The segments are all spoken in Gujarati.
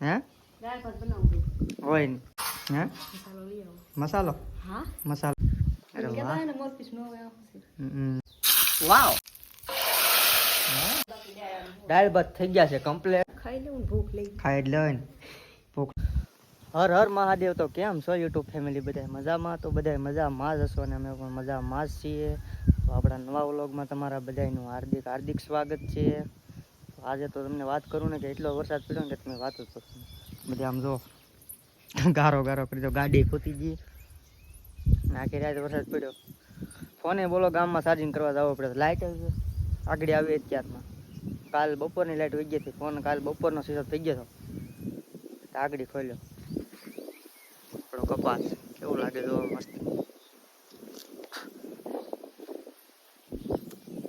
હે હોય ને હે મસાલો હા મસાલો અરે. વાવ દાળ ભાત થઈ ગયા છે કમ્પ્લેટ ખાઈ લઉં ભૂખ લઈ ખાઈ લઈને ભૂખ હર હર મહાદેવ તો કેમ છો યુટ્યુબ ફેમિલી બધા મજામાં તો બધા મજામાં જ હશો અને અમે પણ મજામાં જ છીએ તો આપણા નવા વ્લોગમાં તમારા બધાનું હાર્દિક હાર્દિક સ્વાગત છે. આજે તો તમને વાત કરું ને કે એટલો વરસાદ પડ્યો ને કે તમે વાત જ કરશો બધી આમ જો ગારો ગારો કરી દો ગાડી ખૂતી ગઈ. નાખી રાત વરસાદ પડ્યો. ફોને બોલો ગામમાં ચાર્જિંગ કરવા જવો પડે લાઇટ આગળ આવી અત્યારમાં. કાલ બપોરની લાઇટ વહી ગઈ હતી. ફોન કાલ બપોરનો સીધો થઈ ગયો હતો. આગળ ખોલ્યો. આપણો કપાસ. કેવું લાગે જો મસ્ત.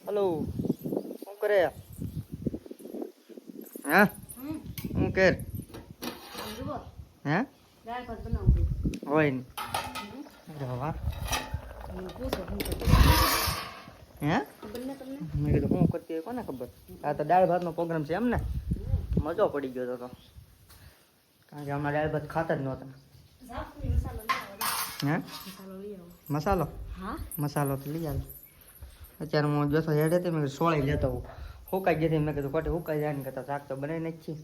હલો શું કરે? હે? હું શું હે? હોય ને. અરે વાહ. હું હું? કરું હે મેં કીધું શું કરતી હોય કોને ખબર? આ તો દાળ ભાતનો પ્રોગ્રામ છે એમ ને? મજો પડી ગયો તો કારણ કે હમણાં દાળ ભાત ખાતા જ નહોતા. મસાલો હે? મસાલો મસાલો? હા? મસાલો તો લઈ આવે અત્યારે હું જોતો હેડે તે મેં સોળી લેતો હું હુકાઈ ગઈ મેં કીધું ખોટી હુકાઈ જાય ને કરતા શાક તો બનાવી નાખી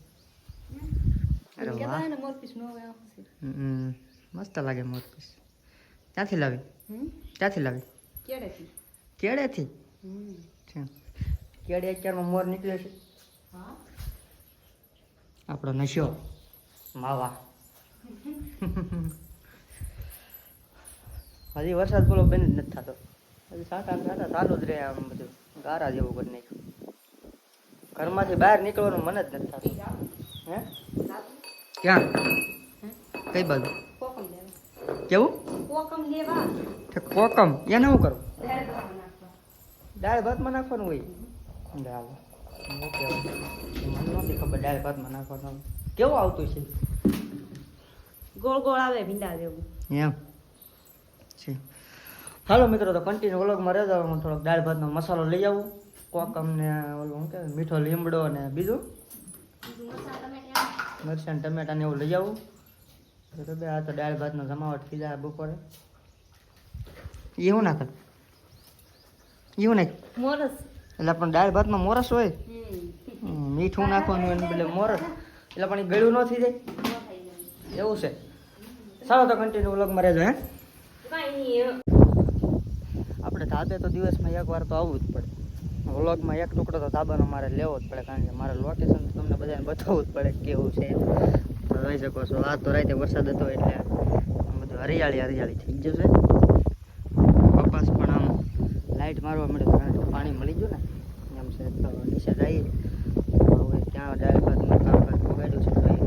મસ્ત લાગે મોરપીસ. ક્યાંથી લાવી? ક્યાંથી લાવી? કેડેથી કેળેથી? કેળે અત્યારમાં મોર નીકળે છે. આપણો નશો. માવા. હજી વરસાદ બોલો બેન જ નથી થતો. હજી સાટા ને સાટા ચાલુ જ રહે આમ બધું. ગારા જેવું કરી નાખ્યું. ઘરમાંથી બહાર નીકળવાનું મન જ નથી થતું. હે? ક્યાં? કઈ બાજુ? કોકમ કેવું કોકમ. લેવા કોકમ એને શું કરું? દાળ ભાતમાં નાખવાનું હોય? દાળ. ઓકે મને નહોતી ખબર દાળ ભાતમાં નાખવાનું. કેવું આવતું છે? ગોળ ગોળ આવે ભીંડા જેવું. એમ. છે. હાલો મિત્રો તો કન્ટિન્યુ વ્લોગમાં રહેજો. હું થોડોક દાળ ભાતનો મસાલો લઈ આવું. કોકમ ને ઓલું કહેવાય મીઠો લીમડો ને બીજું? મરચાં ટમેટા ને એવું લઈ આવું. તો બે આ તો દાળ ભાતનો જમાવટ થઈ જાય બપોરે. એવું નાખે? એવું નાખ? મોરસ. એટલે પણ દાળ ભાતમાં મોરસ હોય? મીઠું નાખવાનું એને બદલે મોરસ. એટલે પણ ગળ્યું ન થઈ જાય? એવું છે. ચાલો તો કન્ટિન્યુ વ્લોગમાં રહેજો હે? આપણે ધાબે તો દિવસમાં એક વાર તો આવવું જ પડે. વ્લોગમાં એક ટુકડો તો ધાબાનો મારે લેવો જ પડે, કારણ કે મારે લોકેશન તમને બધાને બતાવવું જ પડે કેવું છે. તો જોઈ શકો છો, આ તો રાતે વરસાદ હતો એટલે બધું હરિયાળી હરિયાળી થઈ જશે કપાસ પણ આમ લાઇટ મારવા મળે કારણ કે પાણી મળી ગયું ને, એમ છે તો નીચે જઈએ. હવે ત્યાં દાળ ઉગાડ્યું છે, તો એ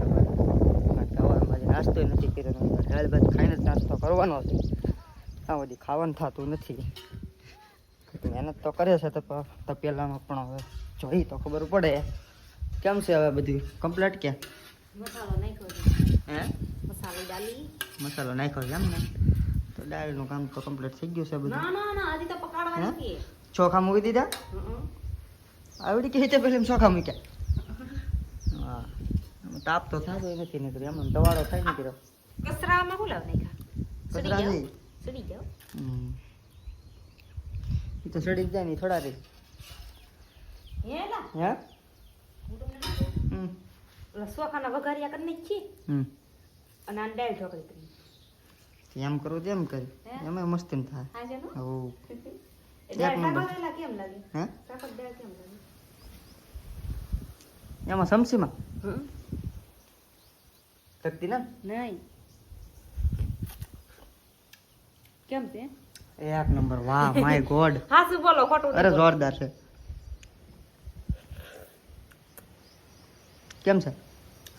કારણ કે નાસ્તો નથી કર્યો દાળ ભાત ખાઈને જ નાસ્તો કરવાનો છે. આ બધી ખાવાનું થતું નથી. મહેનત તો કરે છે તો તપેલામાં પણ હવે જોઈ તો ખબર પડે. કેમ છે હવે બધું? કમ્પ્લીટ કે? મસાલો નાખ્યો હે? મસાલો ડાલી. મસાલો નાખ્યો છે એમ ને તો ડાળીનું કામ તો કમ્પ્લીટ થઈ ગયું છે બધું. ના ના ના હજી તો હે? પકાડવા નથી. ચોખા મૂકી દીધા. આવડી કે રીતે પેલી ચોખા મૂક્યા? હા. તાપ તો થતો નથી નીકળ્યો. એમ દવાડો થાય નીકળ્યો. કચરામાં શું લાવ નાખ્યા? કચરા નહીં. સડી હમ. એ તો સડી જાય ને થોડા રે હે? હમ. સોખાના વઘારિયા કરી નાખી હમ. અને આ ડાળ ઢોકળી કરી. એમ કરું તેમ કરી? એમાં મસ્તી થાય. હા છે ને? હો એ દાળ એક નંબર. કેમ લાગે? હે? કેમ લાગે? એમાં સમસીમાં? લગતી ના? નહીં. કેમ છે? એક નંબર. વાહ માય ગોડ હા શું બોલો ખોટું અરે જોરદાર છે. કેમ છે?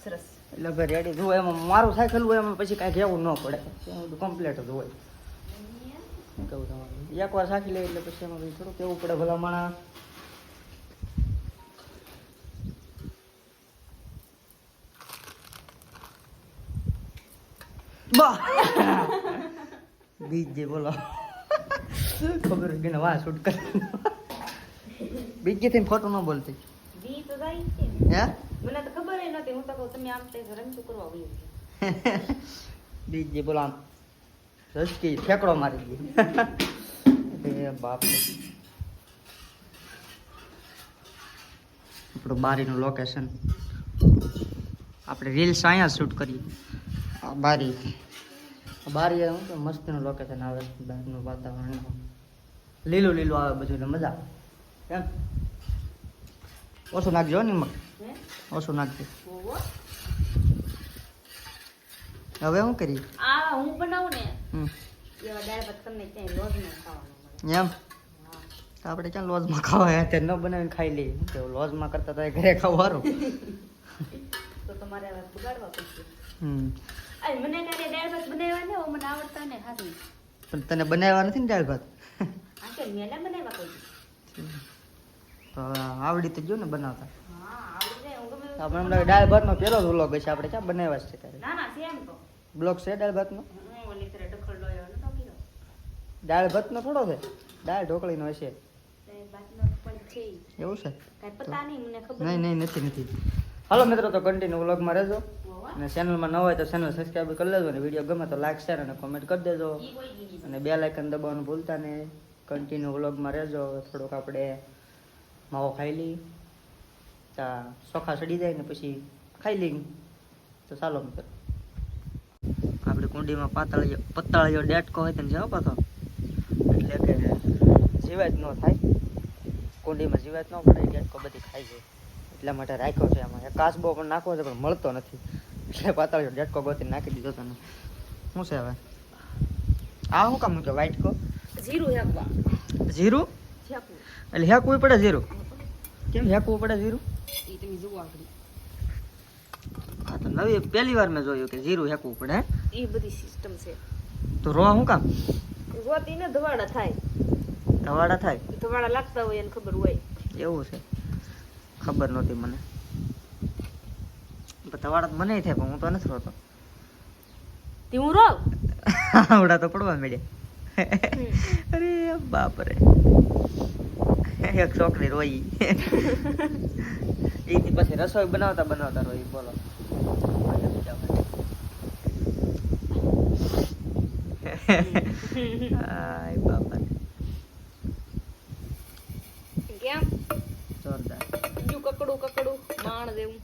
સરસ. એટલે ભાઈ રેડી જુઓ એમાં મારું સાયકલ હોય એમાં પછી કાંઈ કહેવું ન પડે. કમ્પ્લેટ જ હોય. કહું તમારું? એકવાર સાખી લે એટલે પછી એમાં થોડું કેવું પડે ભલા માણા બા! બીજ જે બોલો. ખબર? કે વાહ શૂટ કર. બીજી થઈને ખોટું ન બોલતી. બી તો જાય છે ને. હે? મને નહોતી. હું તો કહું તમે આમ તે રમતું કરવા વયું બીજી બોલો આમ. રસકી ફેંકડો મારી ગઈ. એ બાપ. આપણું બારીનું લોકેશન આપણે રીલ્સ અહીંયા શૂટ કરીએ. આ બારી. આ બારી શું મસ્તનું લોકેશન આવે બહારનું વાતાવરણ. લીલું લીલું આવે બધું એટલે મજા આવે. કેમ ઓછું નાખજો હો નિમક. ઓછું નાખજો. હવે. શું કરીએ? આ હું બનાવું ને? એમ? આપણે ક્યાં લોજમાં ખાવા? ત્યાં ન બનાવીને ખાઈ લઈએ. લોજમાં કરતા તો ઘરે ખાવાનું તો તમારે બગાડવા પડશે. હમ. આ મને કાંઈ દાળ ભાત બનાવ્યા ને મને આવડતા ને ખાસી પણ તને બનાવવા નથી ને દાળ ભાત? આ કે મેં બનાવ્યા કોઈ તો આવડી તો જો ને બનાવતા. આપણે હમણાં દાળ ભાતનો પહેલો જ વ્લોગ હશે આપણે ક્યાં બનાવ્યા છે ત્યારે? ના ના સેમ તો. બ્લોગ છે દાળ ભાતનો? દાળ ભાતનો થોડો છે? દાળ ઢોકળીનો હશે. એવું છે? નહીં નહીં નથી. નથી હાલો મિત્રો તો કન્ટિન્યુ વ્લોગમાં રહેજો. અને ચેનલમાં ન હોય તો ચેનલ સબસ્ક્રાઈબ કરી લેજો અને વીડિયો ગમે તો લાઈક શેર અને કોમેન્ટ કરી દેજો. અને બે લાઇકન દબાવવાનું ભૂલતા ને કન્ટિન્યુ વ્લોગમાં રહેજો. થોડુંક આપણે માવો ખાઈ લઈ. તા ચોખા સડી જાય ને પછી ખાઈ લઈ. તો ચાલો મિત્ર. આપણે કુંડીમાં પાતળિયો પત્તાળિયો ડેટકો હોય તેને જવા પાછો. એટલે કે જીવાત ન થાય. કુંડીમાં જીવાત ન પડે ડેટકો બધી ખાઈ જાય. એટલા માટે રાખ્યો છે એમાં કાસબો પણ નાખવો છે, પણ મળતો નથી. એટલે પાતળિયો ઝટકો ગોતી નાખી દીધો તને શું છે હવે? આ શું કામ કે વ્હાઈટ કો? જીરું હેકવા. જીરું? હેકવું. એટલે હેકવું પડે જીરું. કેમ હેકવું પડે જીરું? એ તમે જુઓ આગળ. આ તો નવી પહેલી વાર મેં જોયું કે જીરું હેકવું પડે એ બધી સિસ્ટમ છે. તો રોવા શું કામ? રોતીને ધવાડા થાય. ધવાડા થાય? ધવાડા લાગતા હોય એને ખબર હોય. એવું છે. ખબર નહોતી મને. પણ મને થાય પણ હું તો નથી રોતો. તે હું રો આવડા તો પડવા મળ્યા અરે બાપ રે એક છોકરી રોઈ. એથી પછી રસોઈ બનાવતા બનાવતા રોઈ બોલો. આય બાપા કેમ જોરદાર બીજું કકડું કકડું માણ જેવું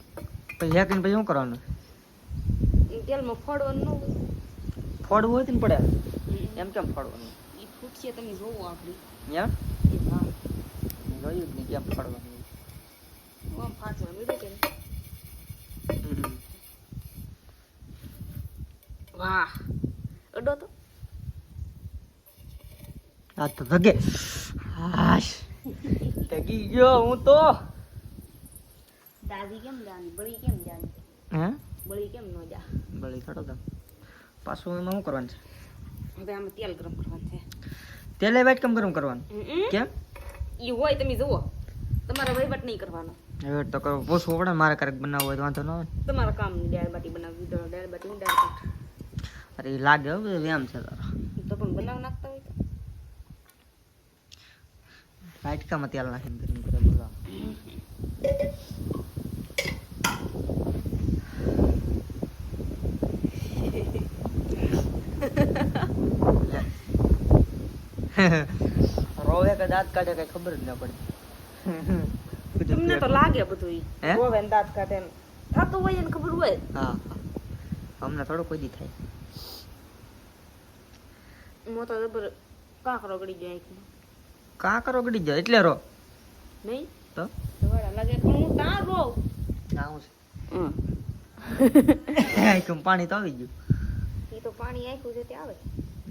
પછી હેકીને પછી શું કરવાનું? તેલમાં ફોડવાનું ન હોય. ફોડવું હોય ને પડે. એમ કેમ ફોડવાનું ઈ ફૂટશે તમે જોવો આપણી એમ? એ જોયું જ નહીં કેમ ફોડવાનું આમ ફાટવા મળ્યું કે વાહ. અડો તો. આ તો ધગે. હાશ. ધગી ગયો હું તો. દાદી કેમ જાની? બળી કેમ જાની? હે? બળી કેમ ન જા? બળી ખડો તો. પાછું એમાં શું કરવાનું છે? હવે આમાં તેલ ગરમ કરવાનું છે. તેલે કેમ ગરમ કરવાનું? કેમ? ઈ હોય તમે જુઓ. તમારે વહીવટ નહીં કરવાનો. તો કરો પૂછવું પડે મારે ક્યારેક બનાવવું હોય તો વાંધો ન તમારા કામની દાળ બાટી બનાવવી તો દાળ બાટી હું દાળ અરે એ લાગે હવે છે તારો. તો પણ બનાવ નાખતા હોય તો. તેલ નાખીને ગરમ કરે રોવે કે દાંત કાઢે કઈ ખબર જ ના પડે. તમને તો લાગે બધું રોવે ને દાંત કાઢે થતું હોય એને ખબર હોય હા અમને થોડો કોઈ દી થાય. મો તો જબર કાંકરો ગળી જાય આંખમાં. કા ગડી જાય એટલે રો. નહીં? તો? ધવાડા લાગે પણ હું તાર રોવ ના હું છે? આખું પાણી તો આવી ગયું. એ તો પાણી આંખું છે તે આવે.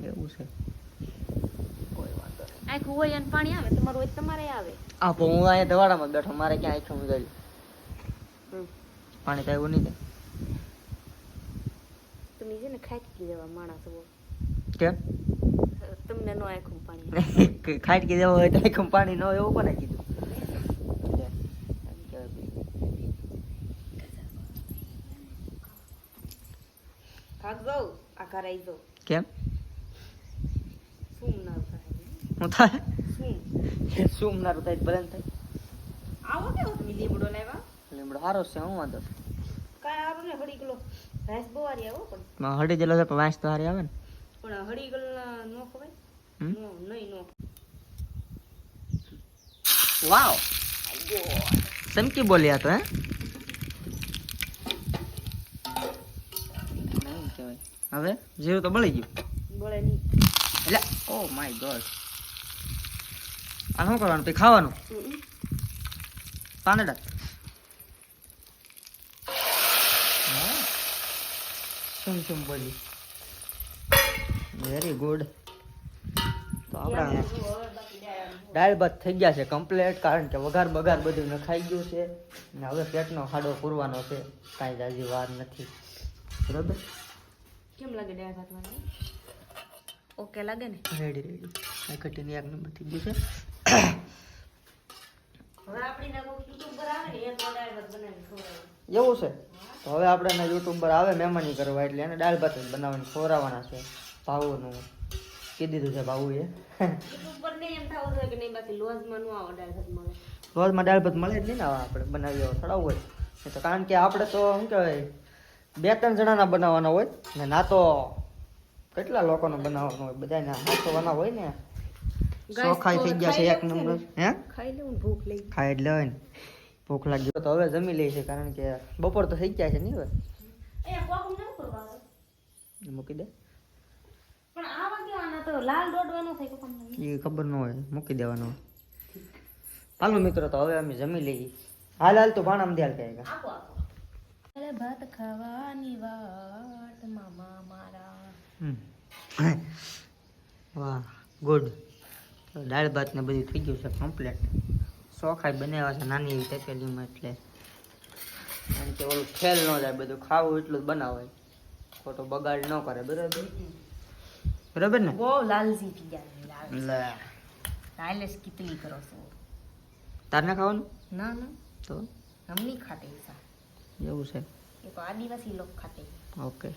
એવું છે. આંખું હોય અને પાણી આવે તમારું હોય તમારે આવે. આ પણ હું અહીંયા દવાડામાં બેઠો મારે ક્યાં આખું હમ. પાણી તો આવ્યું નહીં તમે છે ને ખાટકી દેવા માણસ હો. કેમ? તમને નો આંખું પાણી. ખાટકી દેવા હોય તો આખું પાણી ન એવું કોને કીધું? ભાગ જાઉં આ ઘરે આવી જાઉં કેમ શું ના થાય હું થાય? શું? શું નારું થાય? ભલે ને થાય. આવો કે લીમડો લેવા લીમડો સારો છે હું વાંધો ને હળી કિલો રાઈસ બહુ હારી આવો પણ. માં હળી જેલો છે પણ વાંસ તો હારી આવે ને. પણ હળી કિલો નો ખવાય. નો નહીં નો. વાવ! સમકી બોલ્યા તો હે. હવે જીરું તો બળી ગયું. બળે નહીં. એટલે ઓ માય ગોડ. આ શું કરવાનું? તે ખાવાનું. પાંદડા. શું શું બોલી? વેરી ગુડ તો આપણા દાળ ભાત થઈ ગયા છે કમ્પ્લેટ કારણ કે વઘાર બગાર બધું નખાઈ ગયું છે. ને હવે પેટનો ખાડો પૂરવાનો છે. કાંઈ જાજી વાર નથી. બરોબર? કેમ લાગે દાળ ભાત ઓકે લાગે ને? રેડી રેડી આ કટીને એક નંબર થઈ ગયું છે. એવું છે? તો હવે આપણે એના યુટ્યુબર આવે મહેમાની કરવા એટલે એને દાળ ભાત બનાવવાની ખવડાવવાના છે. ભાવુનું કીધી દીધું છે ભાવુએ. લોજમાં દાળ ભાત મળે. જ નહીં ને આપણે બનાવીએ એવા હોય. તો કારણ કે આપણે તો શું કહેવાય બે ત્રણ જણાના બનાવવાના હોય ને ના તો કેટલા લોકોનો બનાવવાનો હોય? બધાને હાથવાના હોય ને? સોખાઈ થઈ ગયા છે એક નંબર. હે? ખાઈ લેવું ભૂખ લઈ ખાઈ એટલે હોય ને. ભૂખ લાગી તો હવે જમી લઈએ છે કારણ કે બપોર તો થઈ ગયા છે નહીં હવે. મૂકી દે. પણ આવા કેવાના તો લાલ દોડવાનો થાય કોકમ એ ખબર ન હોય મૂકી દેવાનો હાલો મિત્રો તો હવે અમે જમી લઈએ. હાલ હાલ તો ભાણામ ધ્યાન કહે ભાત ખાવાની વાટ મામા મારા. વાહ ગુડ. દાળ ભાત ને બધું થઈ ગયું છે કમ્પ્લેટ ચોખાઈ બનાવ્યા છે નાની એવી તપેલીમાં એટલે. કારણ કે ઓલું ખેલ ન જાય બધું ખાવું એટલું જ બનાવાય. ખોટો બગાડ ન કરે બરાબર? બરાબર ને? બહુ લાલજી થઈ ગયા લે. લાલસ કેટલી કરો છો. તારે તારને ખાવાનું? ના ના. તો? હમની ખાતે એવું છે. એ તો આદિવાસી લોકો ખાતે. ઓકે.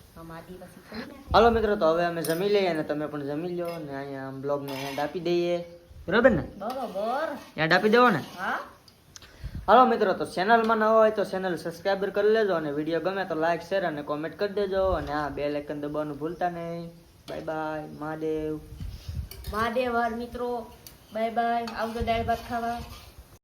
હાલો મિત્રો તો હવે અમે જમી લઈએ અને તમે પણ જમી લો ને અહીંયા બ્લોગને અહીંયા આપી દઈએ. બરાબર ને? બરાબર. એન્ડ આપી દેવો ને હાલો મિત્રો તો ચેનલમાં ન હોય તો ચેનલ સબસ્ક્રાઈબર કરી લેજો અને વીડિયો ગમે તો લાઈક શેર અને કોમેન્ટ કરી દેજો અને આ બે લાઇકન દબાવવાનું ભૂલતા નહીં. Bye bye Mahadev. મહાદેવ હર મિત્રો. Bye bye. આવજો દાળ ભાત ખાવા.